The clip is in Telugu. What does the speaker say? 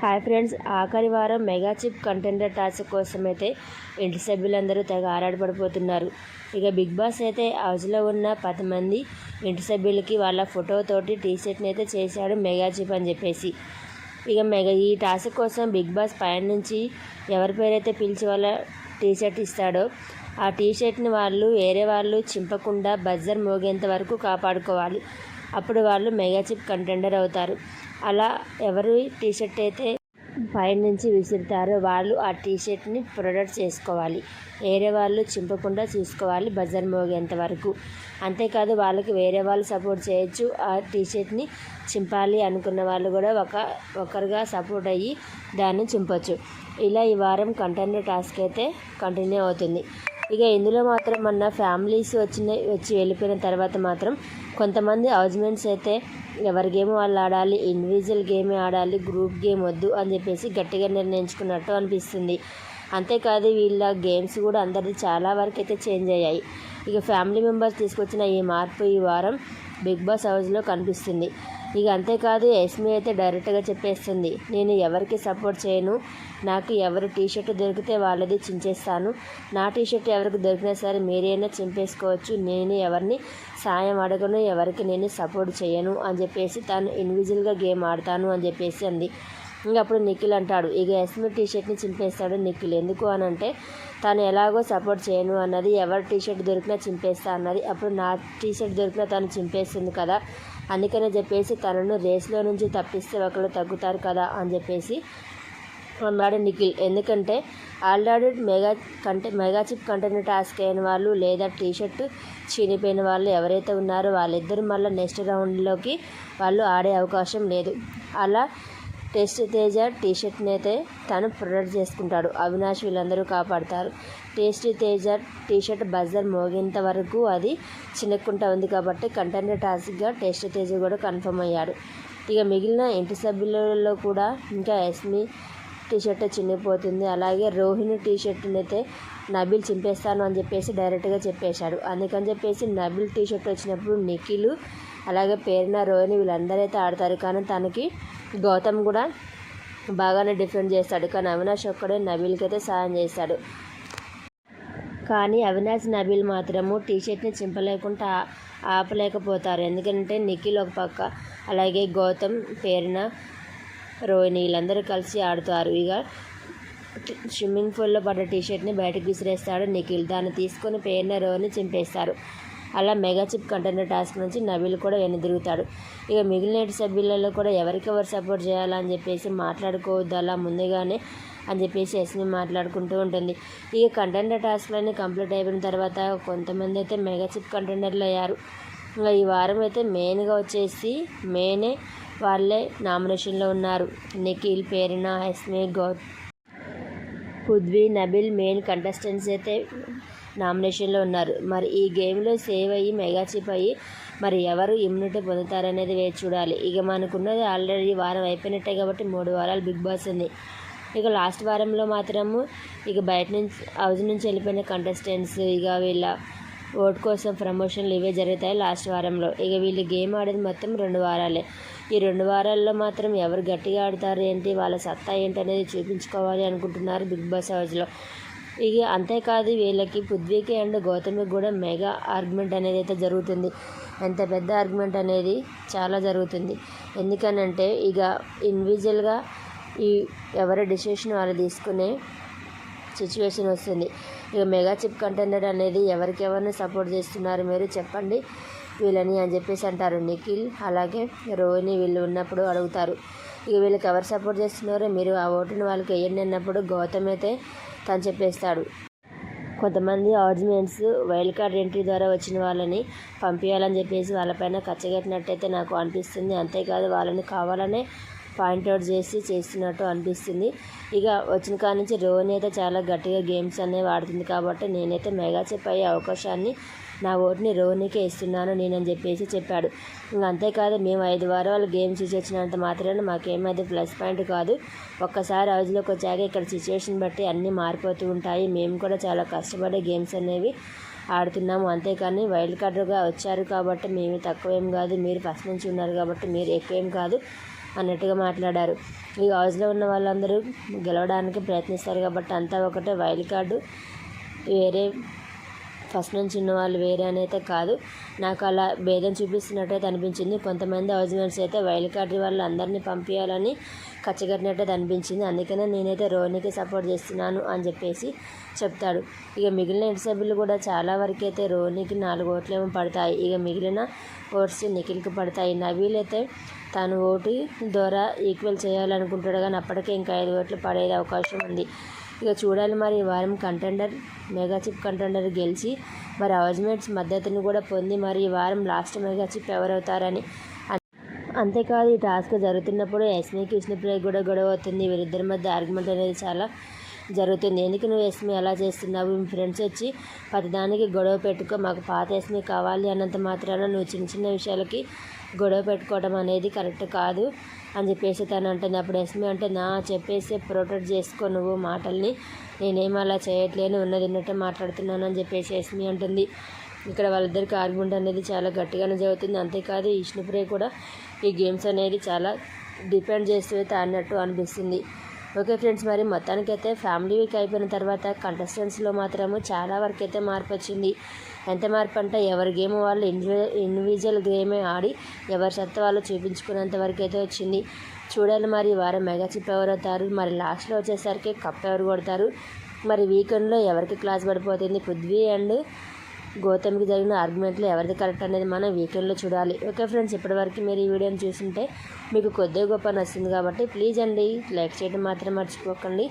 హాయ్ ఫ్రెండ్స్ ఆఖరి వారం మెగా చిప్ కంటెండర్ టాస్క్ కోసం అయితే ఇంటి సభ్యులందరూ తెగ ఆరాటపడిపోతున్నారు. ఇక బిగ్ బాస్ అయితే హౌస్లో ఉన్న పది మంది ఇంటి సభ్యులకి వాళ్ళ ఫోటోతోటి టీ షర్ట్ని అయితే చేశాడు మెగా చిప్ అని చెప్పేసి. ఇక మెగా ఈ టాస్క్ కోసం బిగ్ బాస్ పైన నుంచి ఎవరి పేరైతే పిలిచి వాళ్ళ టీ షర్ట్ ఇస్తాడో ఆ టీ షర్ట్ని వాళ్ళు వేరే వాళ్ళు చింపకుండా బజ్జర్ మోగేంత వరకు కాపాడుకోవాలి. అప్పుడు వాళ్ళు మెగా చిప్ కంటెండర్ అవుతారు. అలా ఎవరు టీషర్ట్ అయితే పైన నుంచి విసురుతారో వాళ్ళు ఆ టీ షర్ట్ని ప్రొడక్ట్ చేసుకోవాలి. వేరే వాళ్ళు చింపకుండా చూసుకోవాలి బజర్ మోగేంత వరకు. అంతేకాదు వాళ్ళకి వేరే వాళ్ళు సపోర్ట్ చేయొచ్చు. ఆ టీ షర్ట్ని చింపాలి అనుకున్న వాళ్ళు కూడా ఒక ఒకరుగా సపోర్ట్ అయ్యి దాన్ని చింపొచ్చు. ఇలా ఈ వారం కంటెండర్ టాస్క్ అయితే కంటిన్యూ అవుతుంది. ఇక ఇందులో మాత్రం మన ఫ్యామిలీస్ వచ్చిన వచ్చి వెళ్ళిపోయిన తర్వాత మాత్రం కొంతమంది హౌస్మెంట్స్ అయితే ఎవరి గేమ్ వాళ్ళు ఆడాలి ఇండివిజువల్ గేమే ఆడాలి గ్రూప్ గేమ్ వద్దు అని చెప్పేసి గట్టిగా నిర్ణయించుకున్నట్టు అనిపిస్తుంది. అంతేకాదు వీళ్ళ గేమ్స్ కూడా అందరిది చాలా వరకు అయితే చేంజ్ అయ్యాయి. ఇక ఫ్యామిలీ మెంబర్స్ తీసుకొచ్చిన ఈ మార్పు ఈ వారం బిగ్ బాస్ హౌస్లో కనిపిస్తుంది. ఇక అంతేకాదు ఎస్మి అయితే డైరెక్ట్గా చెప్పేస్తుంది నేను ఎవరికి సపోర్ట్ చేయను నాకు ఎవరు టీషర్ట్ దొరికితే వాళ్ళది చించేస్తాను. నా టీషర్ట్ ఎవరికి దొరికినా సరే మీరైనా చింపేసుకోవచ్చు. నేను ఎవరిని సాయం అడగను ఎవరికి నేను సపోర్ట్ చేయను అని చెప్పేసి తను ఇండివిజువల్గా గేమ్ ఆడతాను అని చెప్పేసి అంది. ఇంకా అప్పుడు నిఖిల్ అంటాడు ఇక ఎస్మి టీషర్ట్ని చింపేస్తాడు నిఖిల్ ఎందుకు అని అంటే తను ఎలాగో సపోర్ట్ చేయను అన్నది ఎవరి టీషర్ట్ దొరికినా చింపేస్తా అన్నది అప్పుడు నా టీషర్ట్ దొరికినా తను చింపేస్తుంది కదా అందుకనే చెప్పేసి తనను రేస్లో నుంచి తప్పిస్తే ఒకళ్ళు తగ్గుతారు కదా అని చెప్పేసి అన్నాడు నిఖిల్. ఎందుకంటే ఆల్రెడీ మెగా కంటే మెగా చిప్ కంటెంట్ టాస్క్ అయిన వాళ్ళు లేదా టీషర్ట్ చీనిపోయిన వాళ్ళు ఎవరైతే ఉన్నారో వాళ్ళిద్దరు మళ్ళీ నెక్స్ట్ రౌండ్లోకి వాళ్ళు ఆడే అవకాశం లేదు. అలా టెస్ట్ తేజ టీషర్ట్ని అయితే తను ప్రొడక్ట్ చేసుకుంటాడు. అవినాష్ వీళ్ళందరూ కాపాడతారు. టేస్ట్ తేజ టీషర్ట్ బజర్ మోగేంత వరకు అది చిన్నక్కుంటా ఉంది కాబట్టి కంటెంట్ టాస్క్గా టేస్ట్ తేజ కూడా కన్ఫర్మ్ అయ్యాడు. ఇక మిగిలిన ఇంటి సభ్యులలో కూడా ఇంకా ఎస్మి టీషర్ట్ చిన్నిపోతుంది అలాగే రోహిణి టీషర్ట్ని అయితే నబిల్ చింపేస్తాను అని చెప్పేసి డైరెక్ట్గా చెప్పేశాడు. అందుకని చెప్పేసి నబిల్ టీషర్ట్ వచ్చినప్పుడు నిఖిల్ అలాగే పేరున రోహిణి వీళ్ళందరూ అయితే ఆడతారు. కానీ తనకి గౌతమ్ కూడా బాగానే డిఫెండ్ చేస్తాడు. కానీ అవినాష్ ఒక్కడే నబీల్కి అయితే సాయం చేస్తాడు. కానీ అవినాష్ నబీల్ మాత్రము టీషర్ట్ని చింపలేకుండా ఆపలేకపోతారు. ఎందుకంటే నిఖిల్ ఒక పక్క అలాగే గౌతమ్ పేరున రోహిణి వీళ్ళందరూ కలిసి ఆడుతారు. ఇక స్విమ్మింగ్ పూల్లో పడ్డ టీషర్ట్ని బయటకు విసిరేస్తాడు నిఖిల్. దాన్ని తీసుకొని పేరున రోహిణి చింపేస్తారు. అలా మెగా చిప్ కంటెండర్ టాస్క్ నుంచి నవీల్ కూడా వెనుదిరుగుతాడు. ఇక మిగిలిన సభ్యులలో కూడా ఎవరికెవరు సపోర్ట్ చేయాలని చెప్పేసి మాట్లాడుకోవద్దు అలా ముందుగానే అని చెప్పేసి ఎస్మి మాట్లాడుకుంటూ ఉంటుంది. ఇక కంటెండర్ టాస్క్లన్నీ కంప్లీట్ అయిపోయిన తర్వాత కొంతమంది అయితే మెగా చిప్ కంటెండర్లు అయ్యారు. ఇంకా ఈ వారం అయితే మెయిన్గా వచ్చేసి మెయినే వాళ్ళే నామినేషన్లో ఉన్నారు. నిఖిల్ పేరిన ఎస్మి గౌ పుద్వి నబిల్ మెయిన్ కంటెస్టెంట్స్ అయితే నామినేషన్లో ఉన్నారు. మరి ఈ గేమ్లో సేవ్ అయ్యి మెగా చిప్ అయ్యి మరి ఎవరు ఇమ్యూనిటీ పొందుతారనేది వేచి చూడాలి. ఇక మనకున్నది ఆల్రెడీ వారం అయిపోయినట్టే కాబట్టి మూడు వారాలు బిగ్ బాస్ ఉంది. ఇక లాస్ట్ వారంలో మాత్రము ఇక బయట నుంచి హౌస్ నుంచి వెళ్ళిపోయిన కంటెస్టెంట్స్ ఇక వీళ్ళ ఓట్ కోసం ప్రమోషన్లు ఇవే జరుగుతాయి లాస్ట్ వారంలో. ఇక వీళ్ళు గేమ్ ఆడేది మొత్తం రెండు వారాలే. ఈ రెండు వారాల్లో మాత్రం ఎవరు గట్టిగా ఆడతారు ఏంటి వాళ్ళ సత్తా ఏంటి అనేది చూపించుకోవాలి అనుకుంటున్నారు బిగ్ బాస్ హౌస్లో. ఇక అంతేకాదు వీళ్ళకి పృథ్వీకి అండ్ గౌతమికి కూడా మెగా ఆర్గ్యుమెంట్ అనేది అయితే జరుగుతుంది. ఎంత పెద్ద ఆర్గ్యుమెంట్ అనేది చాలా జరుగుతుంది. ఎందుకనంటే ఇక ఇండివిజువల్గా ఈ ఎవరి డిసిషన్ వాళ్ళు తీసుకునే సిచ్యువేషన్ వస్తుంది. ఇక మెగా చిప్ కంటెండర్ అనేది ఎవరికెవరిని సపోర్ట్ చేస్తున్నారు మీరు చెప్పండి. వీళ్ళని అని చెప్పేసి అంటారు. నిఖిల్ అలాగే రోహిణి వీళ్ళు ఉన్నప్పుడు అడుగుతారు. ఇక వీళ్ళకి ఎవరు సపోర్ట్ చేస్తున్నారో మీరు ఆ ఓటుని వాళ్ళకి వేయండి అన్నప్పుడు గౌతమ్ అయితే తను చెప్పేస్తాడు. కొంతమంది ఆర్జిమెంట్స్ వైల్డ్ కార్డ్ ఎంట్రీ ద్వారా వచ్చిన వాళ్ళని పంపించాలని చెప్పేసి వాళ్ళపైన కచ్చగట్టినట్టయితే నాకు అనిపిస్తుంది. అంతేకాదు వాళ్ళని కావాలనే పాయింట్అవుట్ చేసి చేస్తున్నట్టు అనిపిస్తుంది. ఇక వచ్చిన కాడ నుంచి రోహిణి అయితే చాలా గట్టిగా గేమ్స్ అనేవి ఆడుతుంది కాబట్టి నేనైతే మెగా చెప్పయ్యే అవకాశాన్ని నా ఓటుని రోహిణికే ఇస్తున్నాను నేనని చెప్పేసి చెప్పాడు. ఇంకా అంతేకాదు మేము ఐదు వారాలు గేమ్స్ చూసి వచ్చినంత మాత్రాన మాకేమైతే ప్లస్ పాయింట్ కాదు. ఒక్కసారి రోజులోకి వచ్చాక ఇక్కడ సిచ్యువేషన్ బట్టి అన్నీ మారిపోతూ ఉంటాయి. మేము కూడా చాలా కష్టపడే గేమ్స్ అనేవి ఆడుతున్నాము. అంతేకాని వైల్డ్ కార్డుగా వచ్చారు కాబట్టి మేము తక్కువేం కాదు. మీరు ఫస్ట్ నుంచి ఉన్నారు కాబట్టి మీరు ఎక్కువేం కాదు. అన్నట్టుగా మాట్లాడారు. ఈ హౌస్లో ఉన్న వాళ్ళందరూ గెలవడానికి ప్రయత్నిస్తారు కాబట్టి అంతా ఒకటే వైల్డ్ కార్డు. వేరే ఫస్ట్ నుంచి ఉన్న వాళ్ళు వేరే అని అయితే కాదు. నాకు అలా భేదం చూపిస్తున్నట్టయితే అనిపించింది. కొంతమంది హౌస్మెంట్స్ అయితే వైల్డ్ కార్డ్ వాళ్ళు అందరినీ పంపించాలని కచ్చగట్టినట్టయితే అనిపించింది. అందుకనే నేనైతే రోహిణికి సపోర్ట్ చేస్తున్నాను అని చెప్పేసి చెప్తాడు. ఇక మిగిలిన ఇంటి సభ్యులు కూడా చాలా వరకు అయితే రోహిణికి నాలుగు ఓట్లేమో పడతాయి. ఇక మిగిలిన ఓట్స్ నిఖిల్కి పడతాయి. నవీల్ అయితే తాను ఓటు ద్వారా ఈక్వల్ చేయాలనుకుంటాడు కానీ అప్పటికే ఇంకా ఐదు ఓట్లు పడేది అవకాశం ఉంది. ఇక చూడాలి మరి ఈ వారం కంటెండర్ మెగా చిప్ కంటెండర్ గెలిచి మరి హౌస్మేట్స్ మద్దతును కూడా పొంది మరి ఈ వారం లాస్ట్ మెగా చిప్ ఎవరవుతారని అంతేకాదు ఈ టాస్క్ జరుగుతున్నప్పుడు ఎస్మి కృష్ణప్రియ కూడా గొడవ అవుతుంది. వీరిద్దరి మధ్య ఆర్గ్యుమెంట్ అనేది చాలా జరుగుతుంది. ఎందుకు నువ్వు ఎస్మి అలా చేస్తున్నావు? మీ ఫ్రెండ్స్ వచ్చి ప్రతిదానికి గొడవ పెట్టుకో మాకు పాత ఎస్మి కావాలి అన్నంత మాత్రాన నువ్వు చిన్న చిన్న విషయాలకి గొడవ పెట్టుకోవడం అనేది కరెక్ట్ కాదు. అని చెప్పేసి తను అంటుంది. అప్పుడు ఎస్మి అంటే నా చెప్పేసి ప్రొటెక్ట్ చేసుకో నువ్వు మాటల్ని. నేనేం అలా చేయట్లేను ఉన్నది ఉన్నట్టే మాట్లాడుతున్నాను అని చెప్పేసి ఎస్మి అంటుంది. ఇక్కడ వాళ్ళిద్దరికి ఆర్గ్యుమెంట్ అనేది చాలా గట్టిగానే జరుగుతుంది. అంతేకాదు విష్ణుప్రియ కూడా ఈ గేమ్స్ అనేది చాలా డిపెండ్ చేస్తూ అయితే ఆడినట్టు అనిపిస్తుంది. ఓకే ఫ్రెండ్స్ మరి మొత్తానికైతే ఫ్యామిలీ వీక్ అయిపోయిన తర్వాత కంటెస్టెంట్స్లో మాత్రము చాలా వరకు అయితే మార్పు వచ్చింది. ఎంత మార్పు అంటే ఎవరి గేమ్ వాళ్ళు ఇండివిజువల్ ఇండివిజువల్ గేమే ఆడి ఎవరి సత్తా వాళ్ళు చూపించుకునేంత వరకు అయితే వచ్చింది. చూడాలి మరి వారం మెగా చిప్ ఎవరు అవుతారు? మరి లాస్ట్లో వచ్చేసరికి కప్ ఎవరు కొడతారు? మరి వీకెండ్లో ఎవరికి క్లాస్ పడిపోతుంది? పృథ్వీ అండ్ గౌతమ్కి జరిగిన ఆర్గ్యుమెంట్లో ఎవరిది కరెక్ట్ అనేది మనం వీకెండ్లో చూడాలి. ఓకే ఫ్రెండ్స్ ఇప్పటివరకు మీరు ఈ వీడియోని చూస్తుంటే మీకు కొద్దిగా గొప్ప నచ్చింది కాబట్టి ప్లీజ్ అండి లైక్ చేయడం మాత్రం మర్చిపోకండి.